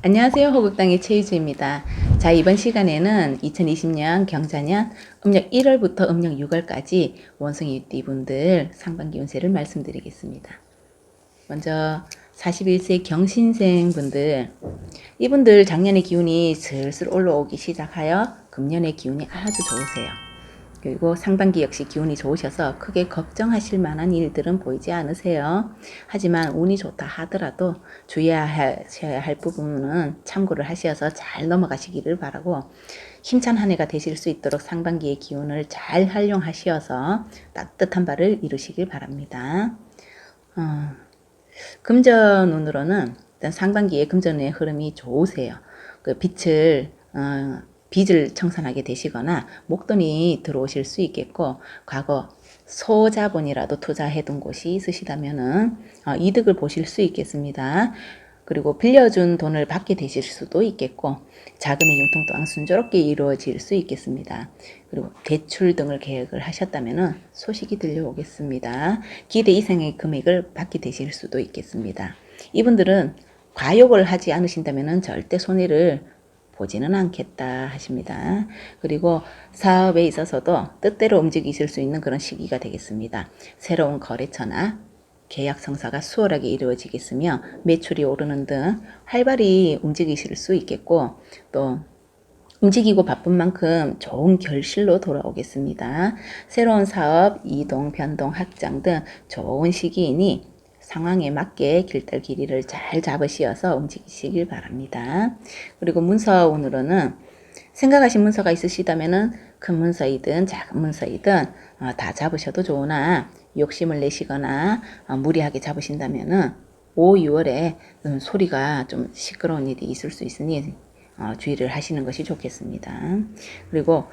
안녕하세요. 호국당의 최유주입니다. 자, 이번 시간에는 2020년 경자년 음력 1월부터 음력 6월까지 원숭이 띠분들 상반기 운세를 말씀드리겠습니다. 먼저 41세 경신생 분들 이분들 작년의 기운이 슬슬 올라오기 시작하여 금년의 기운이 아주 좋으세요. 그리고 상반기 역시 기운이 좋으셔서 크게 걱정하실 만한 일들은 보이지 않으세요. 하지만 운이 좋다 하더라도 주의하셔야 할 부분은 참고를 하셔서 잘 넘어가시기를 바라고 힘찬 한 해가 되실 수 있도록 상반기의 기운을 잘 활용하셔서 따뜻한 바를 이루시길 바랍니다. 어, 금전운으로는 일단 상반기에 금전의 흐름이 좋으세요. 그 빛을 어, 빚을 청산하게 되시거나 목돈이 들어오실 수 있겠고 과거 소자본이라도 투자해둔 곳이 있으시다면은 어, 이득을 보실 수 있겠습니다. 그리고 빌려준 돈을 받게 되실 수도 있겠고 자금의 융통 또한 순조롭게 이루어질 수 있겠습니다. 그리고 대출 등을 계획을 하셨다면 소식이 들려오겠습니다. 기대 이상의 금액을 받게 되실 수도 있겠습니다. 이분들은 과욕을 하지 않으신다면 절대 손해를 보지는 않겠다 하십니다. 그리고 사업에 있어서도 뜻대로 움직이실 수 있는 그런 시기가 되겠습니다. 새로운 거래처나 계약 성사가 수월하게 이루어지겠으며 매출이 오르는 등 활발히 움직이실 수 있겠고 또 움직이고 바쁜 만큼 좋은 결실로 돌아오겠습니다. 새로운 사업, 이동, 변동, 확장 등 좋은 시기이니 상황에 맞게 길달 길이를 잘 잡으시어서 움직이시길 바랍니다. 그리고 문서운으로는 생각하신 문서가 있으시다면은 큰 문서이든 작은 문서이든 어, 다 잡으셔도 좋으나 욕심을 내시거나 어, 무리하게 잡으신다면은 5, 6월에 음, 소리가 좀 시끄러운 일이 있을 수 있으니 어, 주의를 하시는 것이 좋겠습니다. 그리고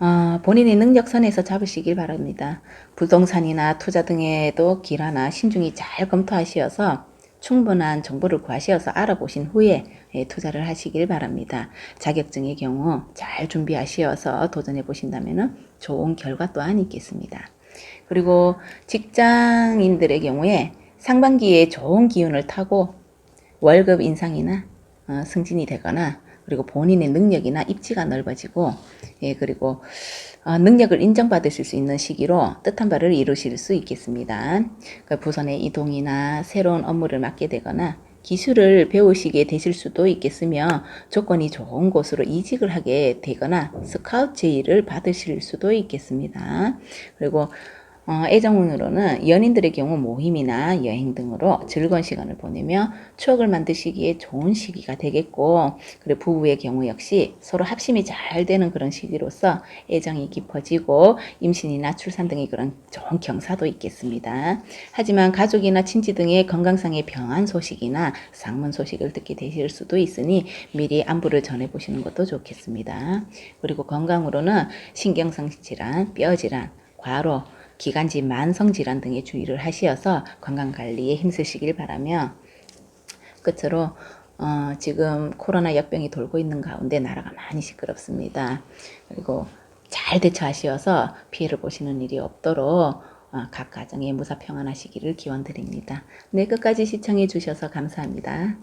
어, 본인의 능력 선에서 잡으시길 바랍니다. 부동산이나 투자 등에도 길하나 신중히 잘 검토하시어서 충분한 정보를 구하시어서 알아보신 후에 예, 투자를 하시길 바랍니다. 자격증의 경우 잘 준비하시어서 도전해 보신다면 좋은 결과 또한 있겠습니다. 그리고 직장인들의 경우에 상반기에 좋은 기운을 타고 월급 인상이나 어, 승진이 되거나 그리고 본인의 능력이나 입지가 넓어지고 예 그리고 어, 능력을 인정받으실 수 있는 시기로 뜻한 바를 이루실 수 있겠습니다. 그 부선의 이동이나 새로운 업무를 맡게 되거나 기술을 배우시게 되실 수도 있겠으며 조건이 좋은 곳으로 이직을 하게 되거나 스카우트 제의를 받으실 수도 있겠습니다. 그리고 어, 애정운으로는 연인들의 경우 모임이나 여행 등으로 즐거운 시간을 보내며 추억을 만드시기에 좋은 시기가 되겠고 그리고 부부의 경우 역시 서로 합심이 잘 되는 그런 시기로서 애정이 깊어지고 임신이나 출산 등의 그런 좋은 경사도 있겠습니다. 하지만 가족이나 친지 등의 건강상의 병안 소식이나 상문 소식을 듣게 되실 수도 있으니 미리 안부를 전해보시는 것도 좋겠습니다. 그리고 건강으로는 신경성 질환, 뼈 질환, 과로, 기관지 만성 질환 등에 주의를 하시어서 건강 관리에 힘쓰시길 바라며 끝으로 어, 지금 코로나 역병이 돌고 있는 가운데 나라가 많이 시끄럽습니다. 그리고 잘 대처하시어서 피해를 보시는 일이 없도록 어, 각 가정에 무사 평안하시기를 기원드립니다. 네, 끝까지 시청해 주셔서 감사합니다.